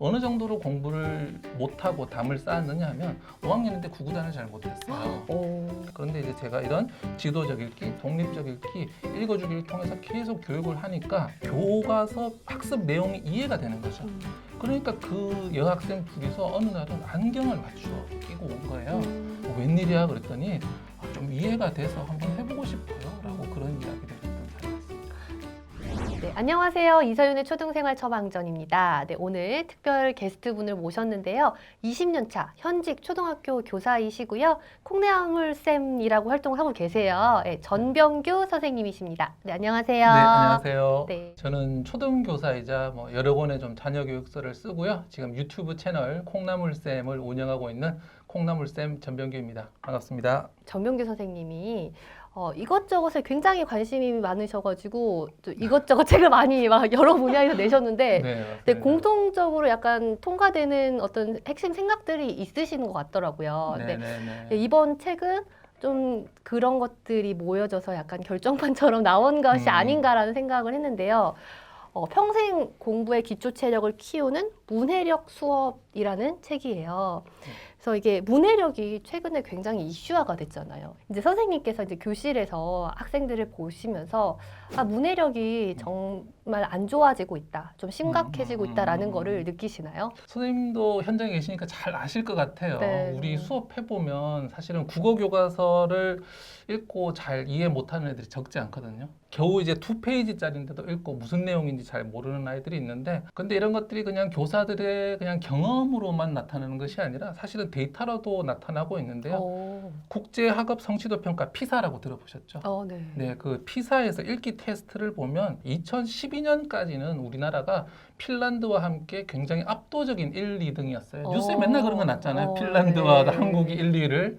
어느 정도로 공부를 못하고 담을 쌓았느냐 하면 5학년 때 구구단을 잘 못했어요. 오. 그런데 이제 제가 이런 지도적 읽기, 독립적 읽기, 읽어주기를 통해서 계속 교육을 하니까 교과서 학습 내용이 이해가 되는 거죠. 음. 그러니까 그 여학생 둘이서 어느 날은 안경을 맞추어 끼고 온 거예요. 음. 어, 웬일이야 그랬더니 아, 좀 이해가 돼서 한번 해보고 싶어요. 라고 그런 이야기를 안녕하세요. 이서윤의 초등생활 처방전입니다. 네, 오늘 특별 게스트분을 모셨는데요. 20년 차 현직 초등학교 교사이시고요. 콩나물쌤이라고 활동을 하고 계세요. 네, 전병규 선생님이십니다. 네, 안녕하세요. 네, 안녕하세요. 네. 저는 초등교사이자 뭐 여러 권의 좀 자녀 교육서를 쓰고요. 지금 유튜브 채널 콩나물쌤을 운영하고 있는 콩나물쌤 전병규입니다. 반갑습니다. 전병규 선생님이 어, 이것저것에 굉장히 관심이 많으셔가지고 또 이것저것 책을 많이 막 여러 분야에서 내셨는데 네, 네, 맞습니다. 공통적으로 약간 통과되는 어떤 핵심 생각들이 있으시는 것 같더라고요. 네, 네, 네, 네. 네, 이번 책은 좀 그런 것들이 모여져서 약간 결정판처럼 나온 것이 음. 아닌가라는 생각을 했는데요. 어, 평생 공부의 기초 체력을 키우는 문해력 수업이라는 책이에요. 그래서 이게 문해력이 최근에 굉장히 이슈화가 됐잖아요. 이제 선생님께서 이제 교실에서 학생들을 보시면서 아, 문해력이 정말 안 좋아지고 있다, 좀 심각해지고 음. 있다라는 거를 느끼시나요? 선생님도 현장에 계시니까 잘 아실 것 같아요. 네. 우리 수업해 보면 사실은 국어 교과서를 읽고 잘 이해 못하는 애들이 적지 않거든요. 겨우 이제 두 페이지짜리인데도 읽고 무슨 내용인지 잘 모르는 아이들이 있는데, 근데 이런 것들이 그냥 교사들의 그냥 경험으로만 나타나는 것이 아니라 사실은 데이터로도 나타나고 있는데요. 어, 국제 학업 성취도 평가 피사라고 들어보셨죠? 어, 네. 네, 그 피사에서 읽기 테스트를 보면 2012년까지는 우리나라가 핀란드와 함께 굉장히 압도적인 1, 2등이었어요. 뉴스에 어. 맨날 그런 거 났잖아요. 어, 핀란드와 네. 한국이 1, 2위를.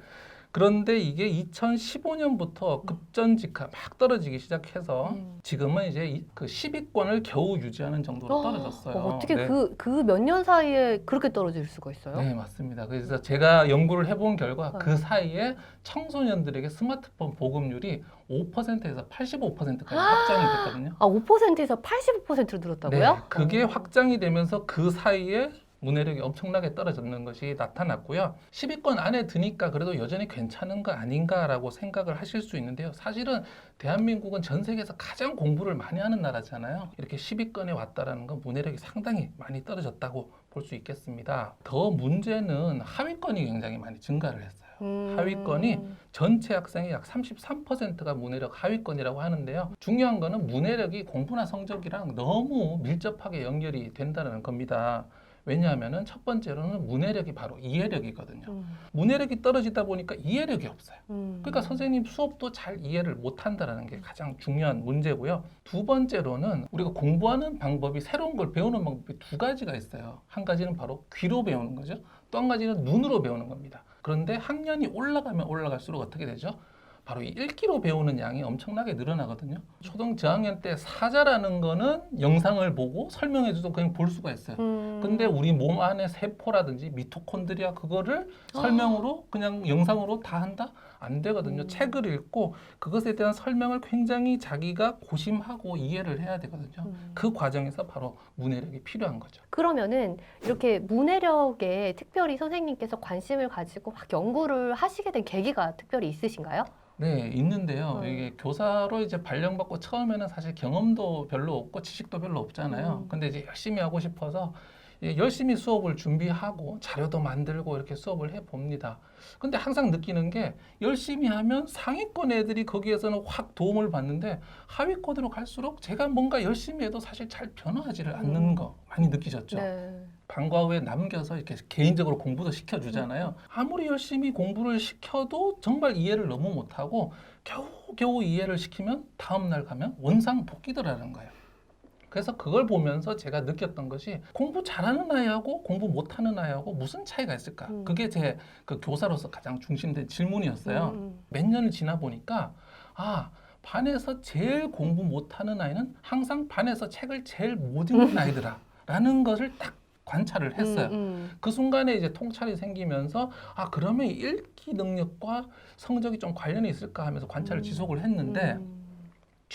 그런데 이게 2015년부터 급전직하 막 떨어지기 시작해서 음. 지금은 이제 이- 그 10위권을 겨우 유지하는 정도로 떨어졌어요. 어, 떻게 네. 그그 몇 년 사이에 그렇게 떨어질 수가 있어요? 네, 맞습니다. 그래서 제가 연구를 해본 결과 네. 그 사이에 청소년들에게 스마트폰 보급률이 5%에서 85%까지 확장이 됐거든요. 아, 5%에서 85%로 늘었다고요? 네, 그게 어. 확장이 되면서 그 사이에 문해력이 엄청나게 떨어졌는 것이 나타났고요. 10위권 안에 드니까 그래도 여전히 괜찮은 거 아닌가라고 생각을 하실 수 있는데요. 사실은 대한민국은 전 세계에서 가장 공부를 많이 하는 나라잖아요. 이렇게 10위권에 왔다라는 건 문해력이 상당히 많이 떨어졌다고 볼 수 있겠습니다. 더 문제는 하위권이 굉장히 많이 증가를 했어요. 음. 하위권이 전체 학생의 약 33%가 문해력 하위권이라고 하는데요. 중요한 거는 문해력이 공부나 성적이랑 너무 밀접하게 연결이 된다는 겁니다. 왜냐하면 첫 번째로는 문해력이 바로 이해력이거든요. 음. 문해력이 떨어지다 보니까 이해력이 없어요. 음. 그러니까 선생님 수업도 잘 이해를 못 한다는 게 가장 중요한 문제고요. 두 번째로는 우리가 공부하는 방법이 새로운 걸 배우는 방법이 두 가지가 있어요. 한 가지는 바로 귀로 배우는 거죠. 또 한 가지는 눈으로 배우는 겁니다. 그런데 학년이 올라가면 올라갈수록 어떻게 되죠? 바로 이 읽기로 배우는 양이 엄청나게 늘어나거든요. 초등 저학년 때 사자라는 거는 영상을 보고 설명해줘도 그냥 볼 수가 있어요. 음. 근데 우리 몸 안에 세포라든지 미토콘드리아 그거를 설명으로 그냥 영상으로 다 한다? 안 되거든요. 음. 책을 읽고 그것에 대한 설명을 굉장히 자기가 고심하고 이해를 해야 되거든요. 음. 그 과정에서 바로 문해력이 필요한 거죠. 그러면은 이렇게 문해력에 특별히 선생님께서 관심을 가지고 막 연구를 하시게 된 계기가 특별히 있으신가요? 네, 있는데요. 음. 이게 교사로 이제 발령받고 처음에는 사실 경험도 별로 없고 지식도 별로 없잖아요. 음. 근데 이제 열심히 하고 싶어서 예, 열심히 수업을 준비하고 자료도 만들고 이렇게 수업을 해 봅니다. 근데 항상 느끼는 게 열심히 하면 상위권 애들이 거기에서는 확 도움을 받는데 하위권으로 갈수록 제가 뭔가 열심히 해도 사실 잘 변화하지를 않는 음. 거 많이 느끼셨죠? 네. 방과 후에 남겨서 이렇게 개인적으로 공부도 시켜주잖아요. 아무리 열심히 공부를 시켜도 정말 이해를 너무 못하고 겨우 겨우 이해를 시키면 다음 날 가면 원상 복귀더라는 거예요. 그래서 그걸 보면서 제가 느꼈던 것이 공부 잘하는 아이하고 공부 못하는 아이하고 무슨 차이가 있을까? 음. 그게 제 그 교사로서 가장 중심된 질문이었어요. 음. 몇 년을 지나 보니까 아 반에서 제일 공부 못하는 아이는 항상 반에서 책을 제일 못 읽는 아이더라라는 것을 딱 관찰을 했어요. 음, 음. 그 순간에 이제 통찰이 생기면서 아 그러면 읽기 능력과 성적이 좀 관련이 있을까 하면서 관찰을 음. 지속을 했는데 음.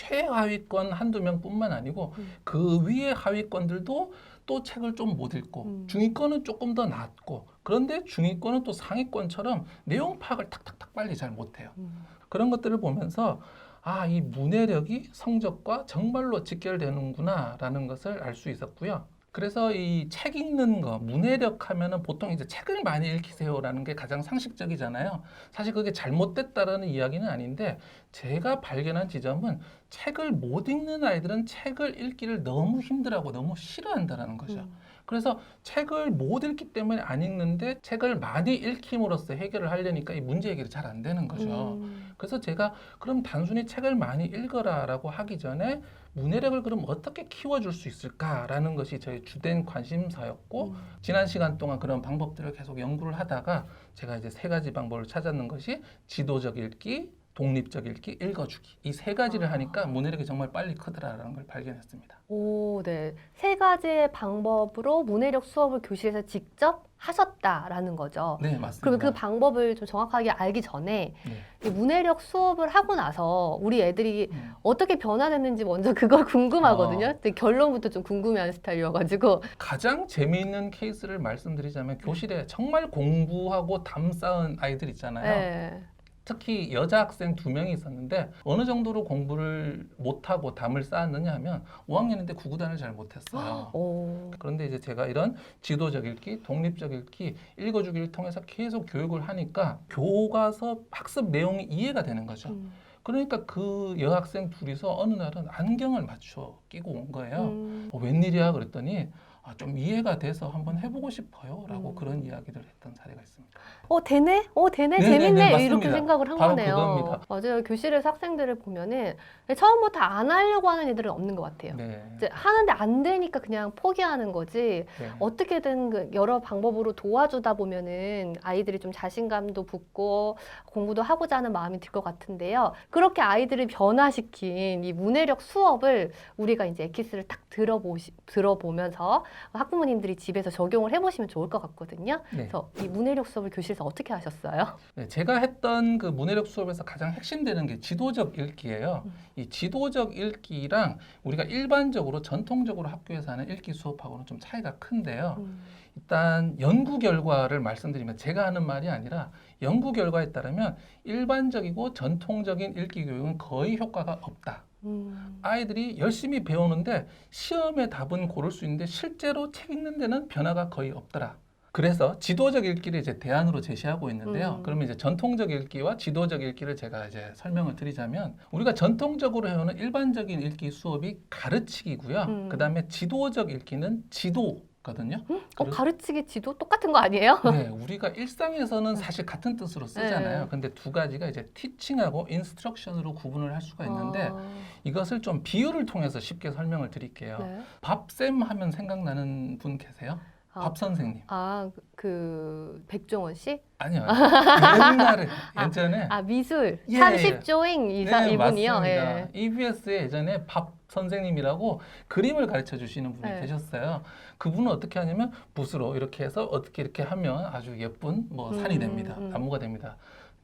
최하위권 한두 명뿐만 아니고 음. 그 위의 하위권들도 또 책을 좀 못 읽고 음. 중위권은 조금 더 낫고 그런데 중위권은 또 상위권처럼 내용 파악을 탁탁탁 빨리 잘 못해요. 음. 그런 것들을 보면서 아, 이 문해력이 성적과 정말로 직결되는구나라는 것을 알 수 있었고요. 그래서 이 책 읽는 거, 문해력 하면은 보통 이제 책을 많이 읽히세요라는 게 가장 상식적이잖아요. 사실 그게 잘못됐다라는 이야기는 아닌데 제가 발견한 지점은 책을 못 읽는 아이들은 책을 읽기를 너무 힘들어하고 너무 싫어한다라는 거죠. 음. 그래서 책을 못 읽기 때문에 안 읽는데 책을 많이 읽힘으로써 해결을 하려니까 이 문제 해결이 잘 안 되는 거죠. 음. 그래서 제가 그럼 단순히 책을 많이 읽어라라고 하기 전에 문해력을 그럼 어떻게 키워줄 수 있을까라는 것이 저희 주된 관심사였고 음. 지난 시간 동안 그런 방법들을 계속 연구를 하다가 제가 이제 세 가지 방법을 찾았는 것이 지도적 읽기, 독립적 읽기, 읽어주기 이 세 가지를 아. 하니까 문해력이 정말 빨리 크더라라는 걸 발견했습니다. 오, 네. 세 가지의 방법으로 문해력 수업을 교실에서 직접 하셨다라는 거죠. 네 맞습니다. 그러면 그 방법을 좀 정확하게 알기 전에 네. 이 문해력 수업을 하고 나서 우리 애들이 음. 어떻게 변화됐는지 먼저 그걸 궁금하거든요. 어. 근데 결론부터 좀 궁금해하는 스타일이어가지고 가장 재미있는 케이스를 말씀드리자면 교실에 정말 공부하고 담 쌓은 아이들 있잖아요. 네. 특히 여자 학생 두 명이 있었는데 어느 정도로 공부를 못하고 담을 쌓았느냐 하면 5학년인데 구구단을 잘 못했어요. 오. 그런데 이제 제가 이런 지도적 읽기, 독립적 읽기, 읽어주기를 통해서 계속 교육을 하니까 교과서 학습 내용이 이해가 되는 거죠. 음. 그러니까 그 여학생 둘이서 어느 날은 안경을 맞춰 끼고 온 거예요. 음. 어, 웬일이야 그랬더니 아, 좀 이해가 돼서 한번 해보고 싶어요 라고 음. 그런 이야기를 했던 사례가 있습니다. 어 되네, 어 되네, 네네네, 재밌네 맞습니다. 이렇게 생각을 한 바로 거네요. 그겁니다. 맞아요. 교실에서 학생들을 보면은 처음부터 안 하려고 하는 애들은 없는 것 같아요. 네. 이제 하는데 안 되니까 그냥 포기하는 거지. 네. 어떻게든 그 여러 방법으로 도와주다 보면은 아이들이 좀 자신감도 붙고 공부도 하고자 하는 마음이 들 것 같은데요. 그렇게 아이들을 변화시킨 이 문해력 수업을 우리가 이제 엑기스를 딱 들어보시, 들어보면서 학부모님들이 집에서 적용을 해보시면 좋을 것 같거든요. 네. 그래서 이 문해력 수업을 교실에서 어떻게 하셨어요? 네, 제가 했던 그 문해력 수업에서 가장 핵심되는 게 지도적 읽기예요. 음. 이 지도적 읽기랑 우리가 일반적으로 전통적으로 학교에서 하는 읽기 수업하고는 좀 차이가 큰데요. 음. 일단 연구 결과를 말씀드리면 제가 하는 말이 아니라 연구 결과에 따르면 일반적이고 전통적인 읽기 교육은 거의 효과가 없다. 음. 아이들이 열심히 배우는데 시험에 답은 고를 수 있는데 실제로 책 읽는 데는 변화가 거의 없더라. 그래서 지도적 읽기를 이제 대안으로 제시하고 있는데요. 음. 그러면 이제 전통적 읽기와 지도적 읽기를 제가 이제 설명을 드리자면 우리가 전통적으로 해오는 일반적인 읽기 수업이 가르치기고요. 음. 그다음에 지도적 읽기는 지도 거든요. 어, 그리고- 가르치기 지도 똑같은 거 아니에요? 네, 우리가 일상에서는 사실 같은 뜻으로 쓰잖아요. 네. 근데 두 가지가 이제 티칭하고 인스트럭션으로 구분을 할 수가 있는데 아, 이것을 좀 비유를 통해서 쉽게 설명을 드릴게요. 네. 밥쌤 하면 생각나는 분 계세요? 아, 밥 선생님. 아, 그 백종원 씨? 아니요. 옛날에 예전에 아 미술 예, 30조잉 이사 네, 이분이요. 맞습니다. 예. EBS에 예전에 밥 선생님이라고 그림을 가르쳐 주시는 분이 네. 계셨어요. 그분은 어떻게 하냐면 붓으로 이렇게 해서 어떻게 이렇게 하면 아주 예쁜 뭐 산이 음, 됩니다. 음. 나무가 됩니다.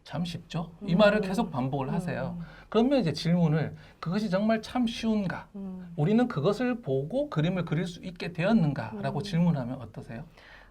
참 쉽죠? 이 음. 말을 계속 반복을 하세요. 그러면 이제 질문을 그것이 정말 참 쉬운가? 음. 우리는 그것을 보고 그림을 그릴 수 있게 되었는가 라고 음. 질문하면 어떠세요?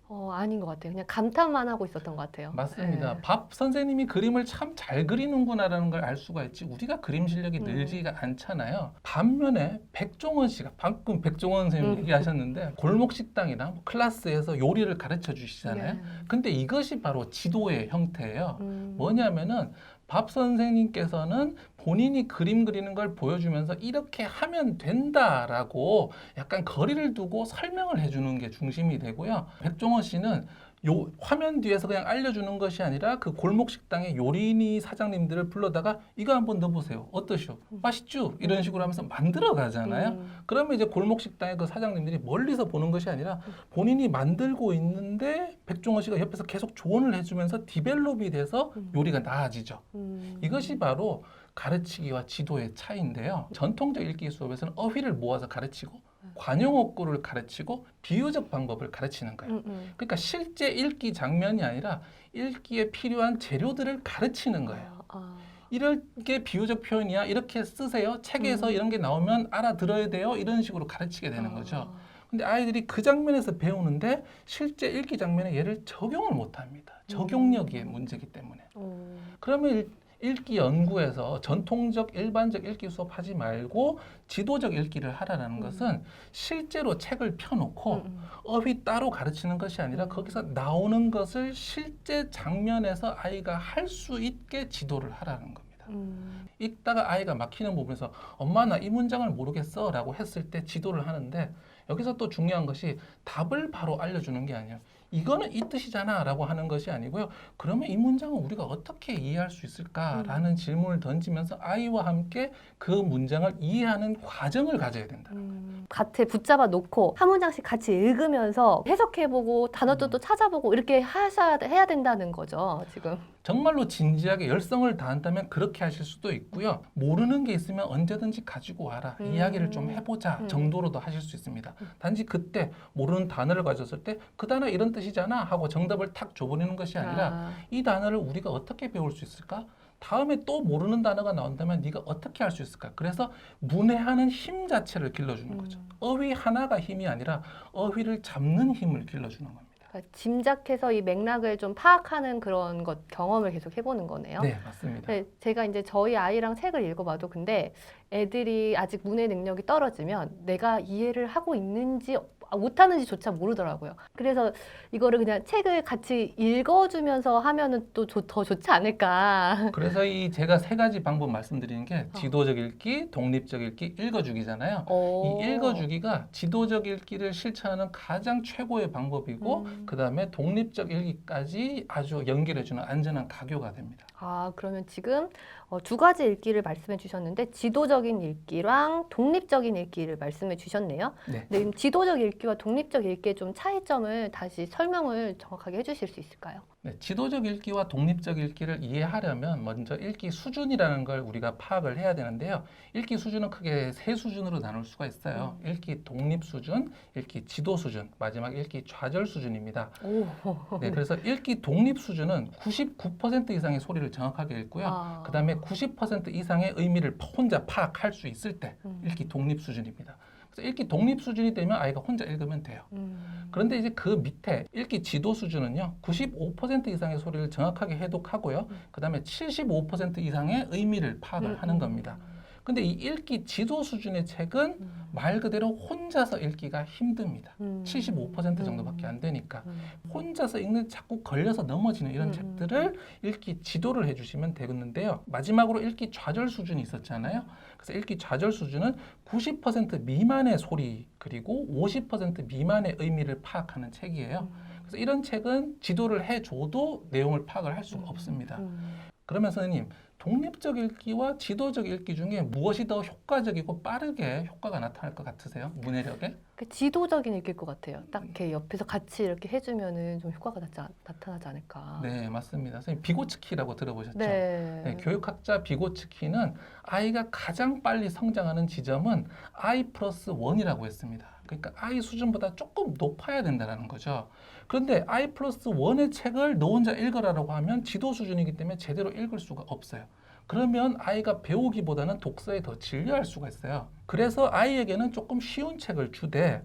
어 아닌 것 같아요. 그냥 감탄만 하고 있었던 것 같아요. 맞습니다. 예. 밥 선생님이 그림을 참 잘 그리는구나라는 걸 알 수가 있지. 우리가 그림 실력이 음. 늘지가 않잖아요. 반면에 백종원 씨가 방금 백종원 선생님 음. 얘기하셨는데 골목 식당이나 뭐 클래스에서 요리를 가르쳐 주시잖아요. 예. 근데 이것이 바로 지도의 형태예요. 음. 뭐냐면은 밥 선생님께서는 본인이 그림 그리는 걸 보여주면서 이렇게 하면 된다라고 약간 거리를 두고 설명을 해주는 게 중심이 되고요. 백종원 씨는 요 화면 뒤에서 그냥 알려주는 것이 아니라 그 골목 식당의 요리니 사장님들을 불러다가 이거 한번 넣어보세요. 어떠시오? 맛있죠? 이런 식으로 하면서 만들어 가잖아요. 음. 그러면 이제 골목 식당의 그 사장님들이 멀리서 보는 것이 아니라 본인이 만들고 있는데 백종원 씨가 옆에서 계속 조언을 해주면서 디벨롭이 돼서 음. 요리가 나아지죠. 음. 이것이 바로 가르치기와 지도의 차이인데요. 전통적 읽기 수업에서는 어휘를 모아서 가르치고 관용어구를 가르치고 비유적 방법을 가르치는 거예요. 음, 음. 그러니까 실제 읽기 장면이 아니라 읽기에 필요한 재료들을 가르치는 거예요. 아, 아. 이렇게 비유적 표현이야. 이렇게 쓰세요. 책에서 음. 이런 게 나오면 알아들어야 돼요. 이런 식으로 가르치게 되는 아. 거죠. 근데 아이들이 그 장면에서 배우는데 실제 읽기 장면에 얘를 적용을 못 합니다. 적용력이 문제이기 때문에. 음. 그러면 일- 읽기 연구에서 전통적 일반적 읽기 수업 하지 말고 지도적 읽기를 하라는 음. 것은 실제로 책을 펴놓고 음, 음. 어휘 따로 가르치는 것이 아니라 음. 거기서 나오는 것을 실제 장면에서 아이가 할 수 있게 지도를 하라는 겁니다. 음. 읽다가 아이가 막히는 부분에서 엄마 나 이 문장을 모르겠어 라고 했을 때 지도를 하는데 여기서 또 중요한 것이 답을 바로 알려주는 게 아니에요. 이거는 이 뜻이잖아 라고 하는 것이 아니고요. 그러면 이 문장은 우리가 어떻게 이해할 수 있을까라는 질문을 던지면서 아이와 함께 그 문장을 이해하는 과정을 가져야 된다. 음, 밭에 붙잡아 놓고 한 문장씩 같이 읽으면서 해석해보고 단어도 음. 또 찾아보고 이렇게 하셔야 해야 된다는 거죠 지금. 정말로 진지하게 열성을 다한다면 그렇게 하실 수도 있고요. 모르는 게 있으면 언제든지 가지고 와라. 음. 이야기를 좀 해보자 음. 정도로도 하실 수 있습니다. 음. 단지 그때 모르는 단어를 가졌을 때 그 단어 이런 뜻이잖아 하고 정답을 탁 줘버리는 것이 아니라 아, 이 단어를 우리가 어떻게 배울 수 있을까? 다음에 또 모르는 단어가 나온다면 네가 어떻게 할 수 있을까? 그래서 문해하는 힘 자체를 길러주는 거죠. 음. 어휘 하나가 힘이 아니라 어휘를 잡는 힘을 길러주는 겁니다. 그러니까 짐작해서 이 맥락을 좀 파악하는 그런 것 경험을 계속 해보는 거네요. 네, 맞습니다. 네, 제가 이제 저희 아이랑 책을 읽어봐도 근데 애들이 아직 문해 능력이 떨어지면 내가 이해를 하고 있는지 아, 못하는지조차 모르더라고요. 그래서 이거를 그냥 책을 같이 읽어주면서 하면은 또 더 좋지 않을까. 그래서 이 제가 세 가지 방법 말씀드리는 게 어. 지도적 읽기, 독립적 읽기, 읽어주기잖아요. 어. 이 읽어주기가 지도적 읽기를 실천하는 가장 최고의 방법이고 음. 그 다음에 독립적 읽기까지 아주 연결해주는 안전한 가교가 됩니다. 아, 그러면 지금 어, 두 가지 읽기를 말씀해 주셨는데 지도적인 읽기랑 독립적인 읽기를 말씀해 주셨네요. 네. 네, 지도적 읽기와 독립적 읽기의 좀 차이점을 다시 설명을 정확하게 해주실 수 있을까요? 네, 지도적 읽기와 독립적 읽기를 이해하려면 먼저 읽기 수준이라는 걸 우리가 파악을 해야 되는데요. 읽기 수준은 크게 세 수준으로 나눌 수가 있어요. 읽기 독립 수준, 읽기 지도 수준, 마지막 읽기 좌절 수준입니다. 오. 네, 그래서 읽기 독립 수준은 99% 이상의 소리를 정확하게 읽고요. 아. 그 다음에 90% 이상의 의미를 혼자 파악할 수 있을 때 음. 읽기 독립 수준입니다. 읽기 독립 수준이 되면 아이가 혼자 읽으면 돼요. 음. 그런데 이제 그 밑에 읽기 지도 수준은요, 95% 이상의 소리를 정확하게 해독하고요, 음. 그 다음에 75% 이상의 의미를 파악을 음, 하는 음, 겁니다. 근데 이 읽기 지도 수준의 책은 음. 말 그대로 혼자서 읽기가 힘듭니다. 음. 75% 정도밖에 안 되니까. 음. 혼자서 읽는 자꾸 걸려서 넘어지는 이런 음, 책들을 읽기 지도를 해주시면 되겠는데요. 마지막으로 읽기 좌절 수준이 있었잖아요. 그래서 읽기 좌절 수준은 90% 미만의 소리 그리고 50% 미만의 의미를 파악하는 책이에요. 그래서 이런 책은 지도를 해줘도 내용을 파악을 할 수가 음. 없습니다. 음. 그러면 선생님 독립적 읽기와 지도적 읽기 중에 무엇이 더 효과적이고 빠르게 효과가 나타날 것 같으세요? 문해력에? 그 지도적인 읽기일 것 같아요. 딱 이렇게 옆에서 같이 이렇게 해주면은 좀 효과가 않- 나타나지 않을까. 네, 맞습니다. 선생님 비고츠키라고 들어보셨죠? 네. 네, 교육학자 비고츠키는 아이가 가장 빨리 성장하는 지점은 I 플러스 1이라고 했습니다. 그러니까 I 수준보다 조금 높아야 된다는 거죠. 그런데 I 플러스 1의 책을 너 혼자 읽어라라고 하면 지도 수준이기 때문에 제대로 읽을 수가 없어요. 그러면 아이가 배우기보다는 독서에 더 진료할 수가 있어요. 그래서 아이에게는 조금 쉬운 책을 주되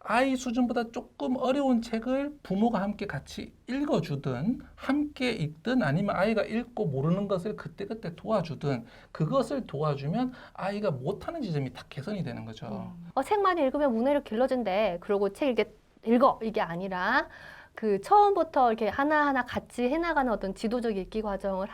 아이 수준보다 조금 어려운 책을 부모가 함께 같이 읽어주든 함께 읽든 아니면 아이가 읽고 모르는 것을 그때그때 도와주든 그것을 도와주면 아이가 못하는 지점이 다 개선이 되는 거죠. 음. 어, 책 많이 읽으면 문해력 길러진대. 그러고 책 이렇게 읽어 이게 아니라 그 처음부터 이렇게 하나하나 같이 해나가는 어떤 지도적 읽기 과정을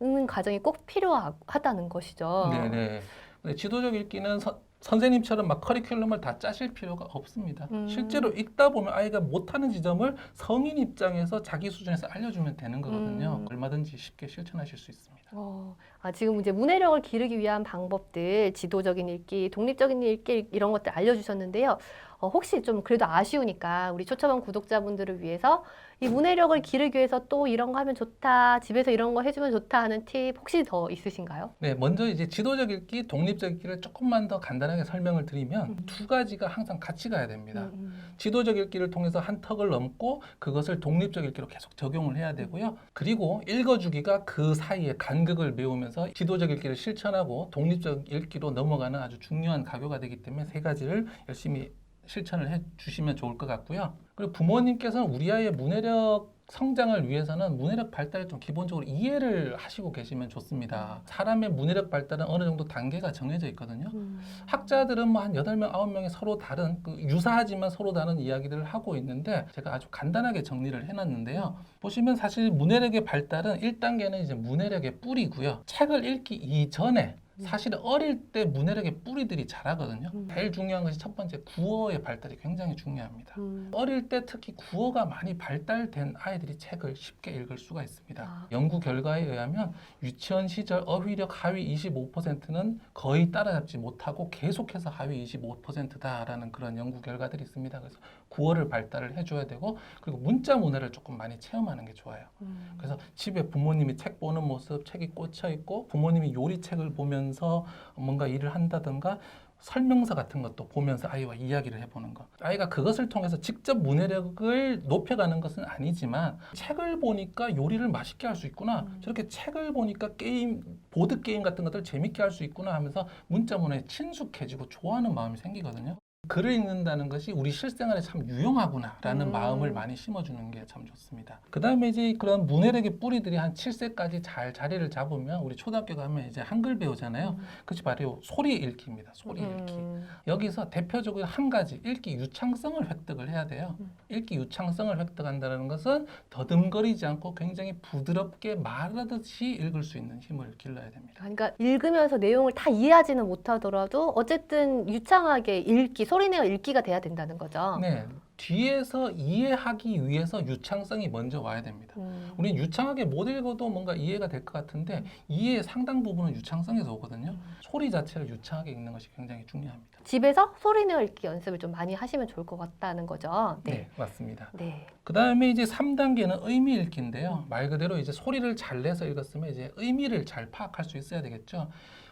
하는 과정이 꼭 필요하다는 것이죠. 네네. 근데 지도적 읽기는 서- 선생님처럼 막 커리큘럼을 다 짜실 필요가 없습니다. 음. 실제로 읽다 보면 아이가 못하는 지점을 성인 입장에서 자기 수준에서 알려주면 되는 거거든요. 음. 얼마든지 쉽게 실천하실 수 있습니다. 어, 아, 지금 이제 문해력을 기르기 위한 방법들, 지도적인 읽기, 독립적인 읽기 이런 것들 알려주셨는데요. 어, 혹시 좀 그래도 아쉬우니까 우리 초처방 구독자분들을 위해서 이 문해력을 기르기 위해서 또 이런 거 하면 좋다, 집에서 이런 거 해주면 좋다 하는 팁 혹시 더 있으신가요? 네, 먼저 이제 지도적 읽기, 독립적 읽기를 조금만 더 간단하게 설명을 드리면 음. 두 가지가 항상 같이 가야 됩니다. 음, 음. 지도적 읽기를 통해서 한 턱을 넘고 그것을 독립적 읽기로 계속 적용을 해야 되고요. 그리고 읽어주기가 그 사이에 간극을 메우면서 지도적 읽기를 실천하고 독립적 읽기로 넘어가는 아주 중요한 가교가 되기 때문에 세 가지를 열심히 실천을 해 주시면 좋을 것 같고요. 그리고 부모님께서는 우리 아이의 문해력 성장을 위해서는 문해력 발달을 좀 기본적으로 이해를 하시고 계시면 좋습니다. 사람의 문해력 발달은 어느 정도 단계가 정해져 있거든요. 음. 학자들은 뭐 한 여덟 명 아홉 명이 서로 다른 그 유사하지만 서로 다른 이야기들을 하고 있는데 제가 아주 간단하게 정리를 해놨는데요. 보시면 사실 문해력의 발달은 1단계는 이제 문해력의 뿌리고요. 책을 읽기 이전에 사실은 어릴 때 문해력의 뿌리들이 자라거든요. 음. 제일 중요한 것이 첫 번째 구어의 발달이 굉장히 중요합니다. 음. 어릴 때 특히 구어가 많이 발달된 아이들이 책을 쉽게 읽을 수가 있습니다. 아. 연구 결과에 의하면 유치원 시절 어휘력 하위 25%는 거의 따라잡지 못하고 계속해서 하위 25%다라는 그런 연구 결과들이 있습니다. 그래서 구어를 발달을 해줘야 되고 그리고 문자 문해를 조금 많이 체험하는 게 좋아요. 음. 그래서 집에 부모님이 책 보는 모습, 책이 꽂혀 있고 부모님이 요리책을 보면서 뭔가 일을 한다든가 설명서 같은 것도 보면서 아이와 이야기를 해보는 것. 아이가 그것을 통해서 직접 문해력을 높여가는 것은 아니지만 책을 보니까 요리를 맛있게 할 수 있구나. 음. 저렇게 책을 보니까 게임, 보드 게임 같은 것들 재밌게 할 수 있구나 하면서 문자 문화에 친숙해지고 좋아하는 마음이 생기거든요. 글을 읽는다는 것이 우리 실생활에 참 유용하구나라는 음. 마음을 많이 심어주는 게 참 좋습니다. 그 다음에 이제 그런 문해력의 뿌리들이 한 7세까지 잘 자리를 잡으면 우리 초등학교 가면 이제 한글 배우잖아요. 그것이 바로 소리 읽기입니다. 소리 읽기. 음. 여기서 대표적으로 한 가지 읽기 유창성을 획득을 해야 돼요. 음. 읽기 유창성을 획득한다는 것은 더듬거리지 않고 굉장히 부드럽게 말하듯이 읽을 수 있는 힘을 길러야 됩니다. 그러니까 읽으면서 내용을 다 이해하지는 못하더라도 어쨌든 유창하게 읽기, 소리 내어 읽기가 돼야 된다는 거죠. 네, 뒤에서 이해하기 위해서 유창성이 먼저 와야 됩니다. 음. 우리는 유창하게 못 읽어도 뭔가 이해가 될 것 같은데 이해의 상당 부분은 유창성에서 오거든요. 음. 소리 자체를 유창하게 읽는 것이 굉장히 중요합니다. 집에서 소리내어 읽기 연습을 좀 많이 하시면 좋을 것 같다는 거죠. 네, 네. 맞습니다. 네. 그 다음에 이제 3단계는 의미 읽기인데요. 말 그대로 이제 소리를 잘 내서 읽었으면 이제 의미를 잘 파악할 수 있어야 되겠죠.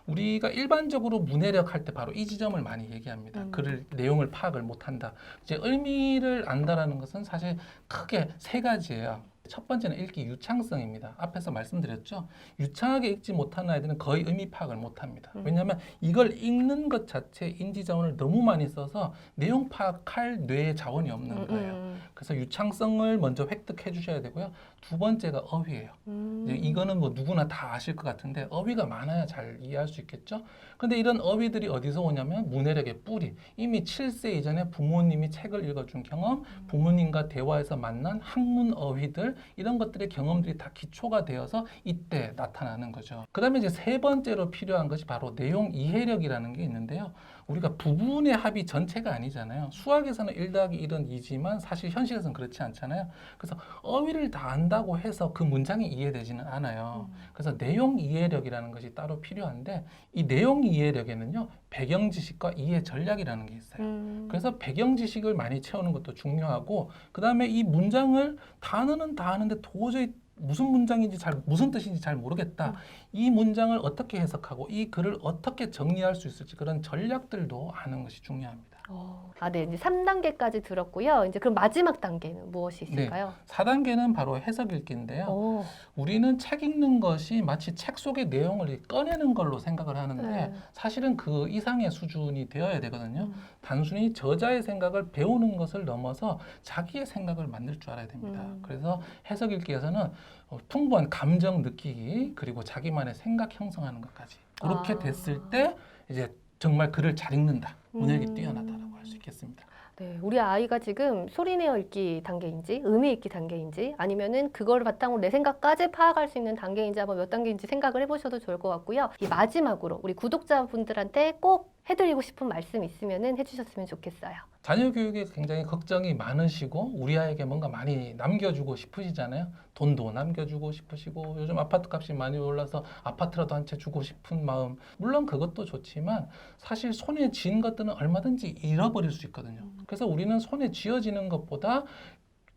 우리가 일반적으로 문해력 할 때 바로 이 지점을 많이 얘기합니다. 음. 글을 내용을 파악을 못한다. 이제 의미를 안다라는 것은 사실 크게 세 가지예요. 첫 번째는 읽기 유창성입니다. 앞에서 말씀드렸죠. 유창하게 읽지 못하는 아이들은 거의 의미 파악을 못합니다. 음. 왜냐하면 이걸 읽는 것 자체 인지 자원을 너무 많이 써서 내용 파악할 뇌의 자원이 없는 음, 거예요. 음, 그래서 유창성을 먼저 획득해 주셔야 되고요. 두 번째가 어휘예요. 음. 이거는 뭐 누구나 다 아실 것 같은데 어휘가 많아야 잘 이해할 수 있겠죠. 근데 이런 어휘들이 어디서 오냐면 문해력의 뿌리. 이미 7세 이전에 부모님이 책을 읽어준 경험, 부모님과 대화에서 만난 학문 어휘들 이런 것들의 경험들이 다 기초가 되어서 이때 나타나는 거죠. 그 다음에 이제 세 번째로 필요한 것이 바로 내용 이해력이라는 게 있는데요. 우리가 부분의 합이 전체가 아니잖아요. 수학에서는 1 더하기 1은 2지만 사실 현실에서는 그렇지 않잖아요. 그래서 어휘를 다 안다고 해서 그 문장이 이해되지는 않아요. 그래서 내용 이해력이라는 것이 따로 필요한데 이 내용 이해력에는요 배경 지식과 이해 전략이라는 게 있어요. 음. 그래서 배경 지식을 많이 채우는 것도 중요하고 그 다음에 이 문장을 단어는 다 아는데 도저히 무슨 문장인지 잘 무슨 뜻인지 잘 모르겠다. 음. 이 문장을 어떻게 해석하고 이 글을 어떻게 정리할 수 있을지 그런 전략들도 아는 것이 중요합니다. 어. 아, 네. 이제 3단계까지 들었고요. 이제 그럼 마지막 단계는 무엇이 네. 있을까요? 4단계는 바로 해석 읽기인데요. 오. 우리는 책 읽는 것이 마치 책 속의 내용을 꺼내는 걸로 생각을 하는데 네. 사실은 그 이상의 수준이 되어야 되거든요. 음. 단순히 저자의 생각을 배우는 것을 넘어서 자기의 생각을 만들 줄 알아야 됩니다. 음. 그래서 해석 읽기에서는 어, 풍부한 감정 느끼기 그리고 자기만의 생각 형성하는 것까지 그렇게 아. 됐을 때 이제 정말 글을 잘 읽는다. 문학이 음. 뛰어나다라고 할 수 있겠습니다. 네, 우리 아이가 지금 소리내어 읽기 단계인지 의미 읽기 단계인지 아니면은 그걸 바탕으로 내 생각까지 파악할 수 있는 단계인지 한번 몇 단계인지 생각을 해보셔도 좋을 것 같고요. 이 마지막으로 우리 구독자분들한테 꼭 해드리고 싶은 말씀 있으면은 해주셨으면 좋겠어요. 자녀 교육에 굉장히 걱정이 많으시고 우리 아이에게 뭔가 많이 남겨주고 싶으시잖아요. 돈도 남겨주고 싶으시고 요즘 아파트 값이 많이 올라서 아파트라도 한 채 주고 싶은 마음 물론 그것도 좋지만 사실 손에 쥔 것들은 얼마든지 잃어버릴 수 있거든요. 그래서 우리는 손에 쥐어지는 것보다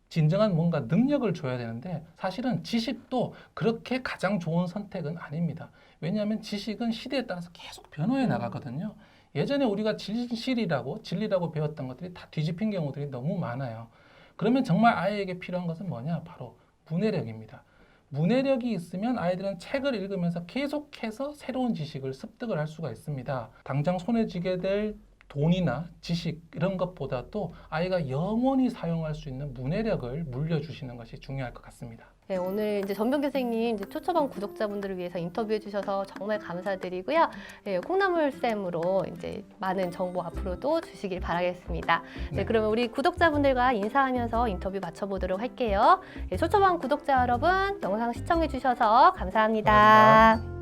진정한 뭔가 능력을 줘야 되는데 사실은 지식도 그렇게 가장 좋은 선택은 아닙니다. 왜냐하면 지식은 시대에 따라서 계속 변화해 나가거든요. 예전에 우리가 진실이라고 진리라고 배웠던 것들이 다 뒤집힌 경우들이 너무 많아요. 그러면 정말 아이에게 필요한 것은 뭐냐? 바로 문해력입니다. 문해력이 있으면 아이들은 책을 읽으면서 계속해서 새로운 지식을 습득을 할 수가 있습니다. 당장 손에 쥐게 될 돈이나 지식 이런 것보다도 아이가 영원히 사용할 수 있는 문해력을 물려주시는 것이 중요할 것 같습니다. 네, 오늘 이제 전병 교수님 이제 초초반 구독자분들을 위해서 인터뷰해 주셔서 정말 감사드리고요. 네, 콩나물 쌤으로 이제 많은 정보 앞으로도 주시길 바라겠습니다. 네, 네. 그러면 우리 구독자분들과 인사하면서 인터뷰 마쳐보도록 할게요. 네, 초초반 구독자 여러분 영상 시청해 주셔서 감사합니다. 감사합니다.